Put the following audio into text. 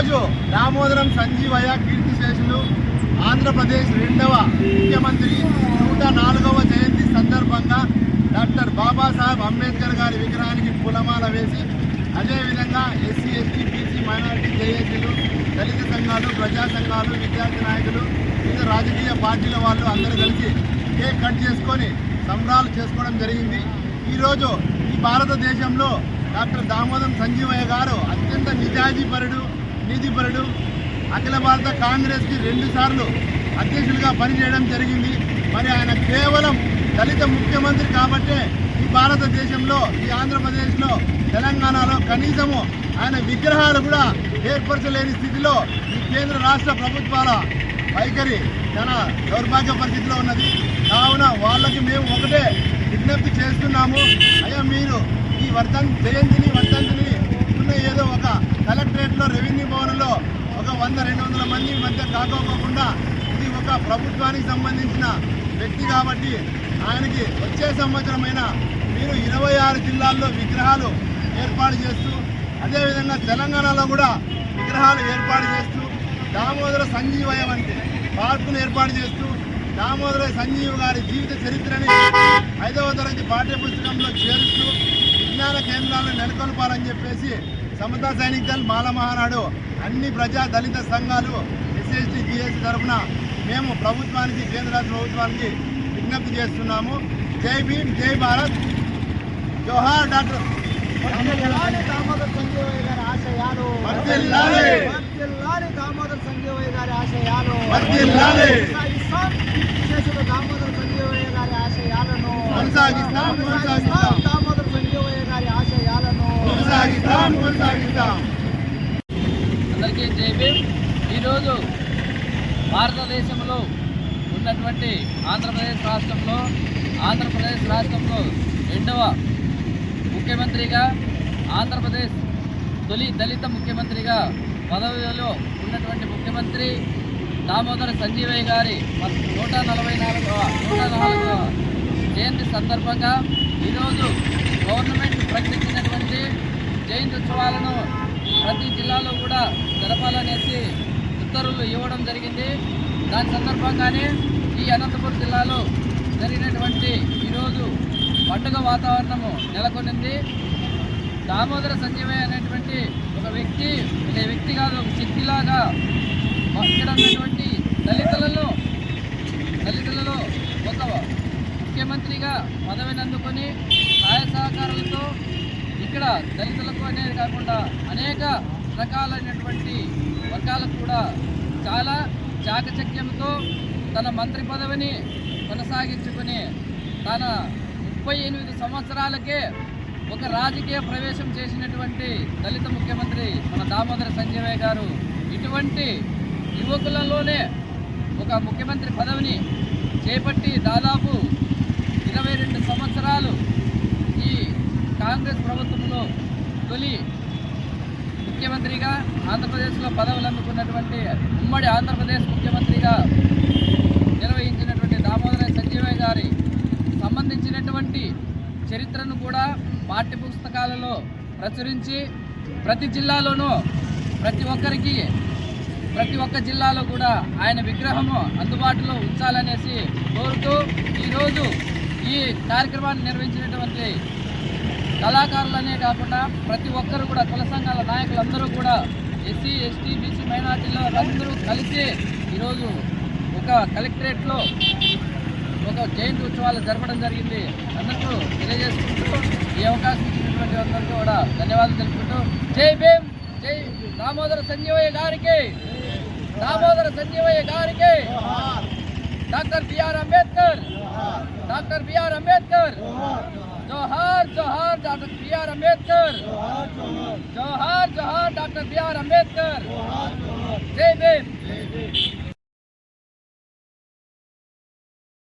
ఈరోజు దామోదరం సంజీవయ్య కీర్తిశేషులు ఆంధ్రప్రదేశ్ రెండవ ముఖ్యమంత్రి నూట నాలుగవ జయంతి సందర్భంగా డాక్టర్ బాబాసాహెబ్ అంబేద్కర్ గారి విగ్రహానికి పూలమాల వేసి అదేవిధంగా ఎస్సీ ఎస్టీ బీసీ మైనారిటీ జేఏసీలు దళిత సంఘాలు ప్రజా సంఘాలు విద్యార్థి నాయకులు వివిధ రాజకీయ పార్టీల వాళ్ళు అందరూ కలిసి కేక్ కట్ చేసుకొని సంబరాలు చేసుకోవడం జరిగింది. ఈరోజు ఈ భారతదేశంలో డాక్టర్ దామోదరం సంజీవయ్య గారు అత్యంత నిజాజీపరుడు నీతిపరుడు అఖిల భారత కాంగ్రెస్కి రెండు సార్లు అధ్యక్షులుగా పనిచేయడం జరిగింది. మరి ఆయన కేవలం దళిత ముఖ్యమంత్రి కాబట్టే ఈ భారతదేశంలో ఈ ఆంధ్రప్రదేశ్లో తెలంగాణలో కనీసము ఆయన విగ్రహాలు కూడా ఏర్పరచలేని స్థితిలో ఈ కేంద్ర రాష్ట్ర ప్రభుత్వాల వైఖరి చాలా దౌర్భాగ్య పరిస్థితిలో ఉన్నది. కావున వాళ్ళకి మేము ఒకటే విజ్ఞప్తి చేస్తున్నాము. అయ్యా మీరు ఈ వర్ధన్ జయంతిని వర్ధంతిని ఉన్న ఏదో ఒక కలెక్టరేట్లో రెవెన్యూ భవన్లో ఒక వంద రెండు వందల మంది మధ్య కాకోకుండా ఇది ఒక ప్రభుత్వానికి సంబంధించిన వ్యక్తి కాబట్టి ఆయనకి వచ్చే సంవత్సరమైన మీరు ఇరవై ఆరు జిల్లాల్లో విగ్రహాలు ఏర్పాటు చేస్తూ అదేవిధంగా తెలంగాణలో కూడా విగ్రహాలు ఏర్పాటు చేస్తూ దామోదర సంజీవయ వంటి పార్కును ఏర్పాటు చేస్తూ దామోదర సంజీవ్ గారి జీవిత చరిత్రని ఐదవ తరగతి పాఠ్య పుస్తకంలో చేరుస్తూ విజ్ఞాన కేంద్రాలను నెలకొల్పాలని చెప్పేసి సమతా సైనిక్ దళ్ మాల మహానాడు అన్ని ప్రజా దళిత సంఘాలు ఎస్ఎస్టీ జిఎస్టీ తరఫున మేము ప్రభుత్వానికి కేంద్ర రాష్ట్ర ప్రభుత్వానికి విజ్ఞప్తి చేస్తున్నాము. జై భీమ్ జై భారత్. జోహార్ డాక్టర్. దామోదర్ సంజీవయ్య గారి ఆశయాలు. దామోదర్ సంజీవయ్య గారి ఆశయాలను. కొనసాగిస్తాం, కొనసాగిస్తాం. కొనసాగిద్దాం కొనసాగిద్దాం. అందరికీ జైబీ ఈరోజు భారతదేశంలో ఉన్నటువంటి ఆంధ్రప్రదేశ్ రాష్ట్రంలో ఆంధ్రప్రదేశ్ రాష్ట్రంలో రెండవ ముఖ్యమంత్రిగా ఆంధ్రప్రదేశ్ తొలి దళిత ముఖ్యమంత్రిగా పదవిలో ఉన్నటువంటి ముఖ్యమంత్రి దామోదర సంజీవయ్య గారి నూట నలభై నాలుగవ నూట నాలుగవ జయంతి సందర్భంగా ఈరోజు గవర్నమెంట్ ప్రకటించినటువంటి జయంతి ఉత్సవాలను ప్రతి జిల్లాలో కూడా జరపాలనేసి ఉత్తర్వులు ఇవ్వడం జరిగింది. దాని సందర్భంగానే ఈ అనంతపురం జిల్లాలో జరిగినటువంటి ఈరోజు పండుగ వాతావరణము నెలకొనింది. దామోదర సంజీవయ్య అనేటువంటి ఒక వ్యక్తి ఒక వ్యక్తి కాదు ఒక శక్తిలాగా ఇక్కడ ఉన్నటువంటి దళితులలో దళితులలో ఒక ముఖ్యమంత్రిగా పదవిని అందుకొని సహాయ సహకారాలతో ఇక్కడ దళితులకు అనేది కాకుండా అనేక రకాలైనటువంటి వర్గాలకు కూడా చాలా చాకచక్యంతో తన మంత్రి పదవిని కొనసాగించుకొని తన ముప్పై ఎనిమిది సంవత్సరాలకే ఒక రాజకీయ ప్రవేశం చేసినటువంటి దళిత ముఖ్యమంత్రి మన దామోదర సంజయ్ గారు. ఇటువంటి యువకులలోనే ఒక ముఖ్యమంత్రి పదవిని చేపట్టి దాదాపు ఇరవై రెండు సంవత్సరాలు కాంగ్రెస్ ప్రభుత్వంలో తొలి ముఖ్యమంత్రిగా ఆంధ్రప్రదేశ్లో పదవులు అందుకున్నటువంటి ఉమ్మడి ఆంధ్రప్రదేశ్ ముఖ్యమంత్రిగా నిర్వహించినటువంటి దామోదర సంజీవయ్య గారి సంబంధించినటువంటి చరిత్రను కూడా పాఠ్య పుస్తకాలలో ప్రచురించి ప్రతి జిల్లాలోనూ ప్రతి ఒక్కరికి ప్రతి ఒక్క జిల్లాలో కూడా ఆయన విగ్రహము అందుబాటులో ఉంచాలనేసి కోరుతూ ఈరోజు ఈ కార్యక్రమాన్ని నిర్వహించినటువంటి కళాకారులనే కాకుండా ప్రతి ఒక్కరు కూడా కుల సంఘాల నాయకులందరూ కూడా ఎస్సీ ఎస్టీ బీసీ మైనార్టీలో అందరూ కలిసి ఈరోజు ఒక కలెక్టరేట్లో ఒక జయంతి ఉత్సవాలు జరపడం జరిగింది. అందరికీ తెలియజేసుకుంటూ ఈ అవకాశం ఇచ్చినటువంటి అందరికీ కూడా ధన్యవాదాలు తెలుపుకుంటూ జై భీమ్ జై దామోదర సంజీవయ్య గారికి దామోదర సంజీవయ్య గారికి doctor BR Ambedkar doctor BR Ambedkar జోహార్ జోహార్ డాక్టర్ బిఆర్ అంబేద్కర్ జోహార్ జోహార్ డాక్టర్ బిఆర్ అంబేద్కర్ జై భీమ్